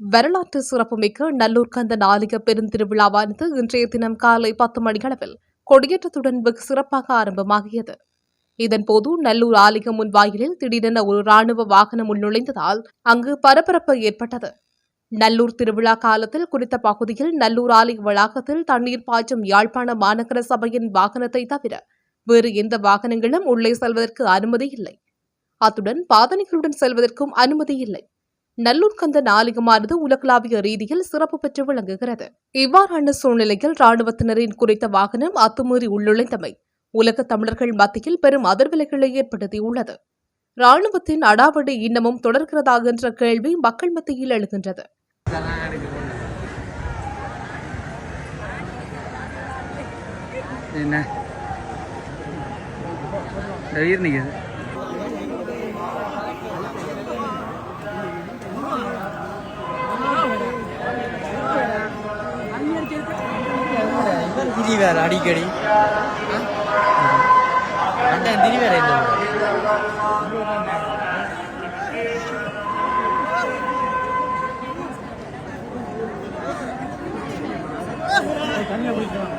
வரலாற்று சிறப்புமிக்க நல்லூர் கந்தன் ஆலய பெருந்திருவிழாவானது இன்றைய தினம் காலை பத்து மணியளவில் கொடியேற்றத்துடன் வெகு சிறப்பாக ஆரம்பமாகியது. இதன்போது நல்லூர் ஆலயம் முன் வாயிலில் திடீரென ஒரு ராணுவ வாகனம் உள்நுழைந்ததால் அங்கு பரபரப்பு ஏற்பட்டது. நல்லூர் திருவிழா காலத்தில் குறித்த பகுதியில் நல்லூர் ஆலய வளாகத்தில் தண்ணீர் பாய்ச்சும் யாழ்ப்பாண மாநகர சபையின் வாகனத்தை தவிர வேறு எந்த வாகனங்களும் உள்ளே செல்வதற்கு அனுமதி இல்லை. அத்துடன் பாதனைகளுடன் செல்வதற்கும் அனுமதி இல்லை. நல்லூர் கந்தன் ஆலயமானது உலகளாவிய ரீதியில் சிறப்பு பெற்று விளங்குகிறது. இவ்வாறான சூழ்நிலையில் ராணுவத்தினரின் குறித்த வாகனம் அத்துமீறி உள்ளுழைந்தமை உலக தமிழர்கள் மத்தியில் பெரும் அதிர்வலைகளை ஏற்படுத்தியுள்ளது. ராணுவத்தின் அடாவடி இன்னமும் தொடர்கிறதா என்ற கேள்வி மக்கள் மத்தியில் எழுகின்றது. என்ன? அதான் திரி வேறு அடிக்கடி. அதான் திரி வேறு என்ன தண்ணியை குடிக்கலாம்